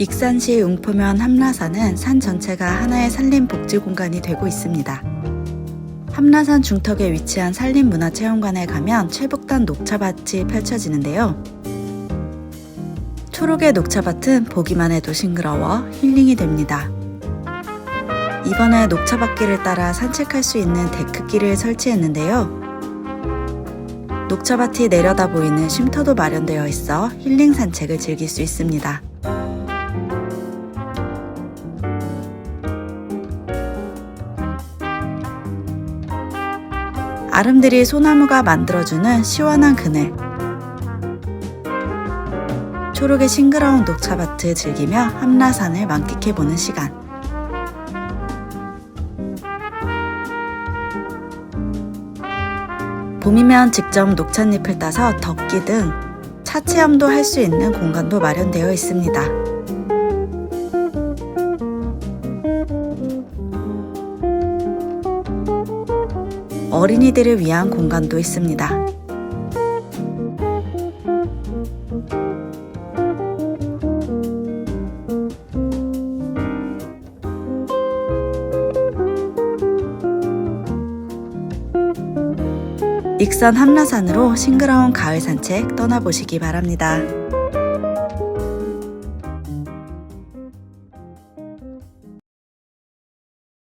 익산시 웅포면 함라산은 산 전체가 하나의 산림 복지 공간이 되고 있습니다. 함라산 중턱에 위치한 산림문화체험관에 가면 최북단 녹차밭이 펼쳐지는데요. 초록의 녹차밭은 보기만 해도 싱그러워 힐링이 됩니다. 이번에 녹차밭길을 따라 산책할 수 있는 데크길을 설치했는데요. 녹차밭이 내려다 보이는 쉼터도 마련되어 있어 힐링 산책을 즐길 수 있습니다. 아름드리 소나무가 만들어주는 시원한 그늘. 초록의 싱그러운 녹차밭을 즐기며 함라산을 만끽해보는 시간. 봄이면 직접 녹찻잎을 따서 덮기 등 차 체험도 할 수 있는 공간도 마련되어 있습니다. 어린이들을 위한 공간도 있습니다. 익산 함라산으로 싱그러운 가을 산책 떠나보시기 바랍니다.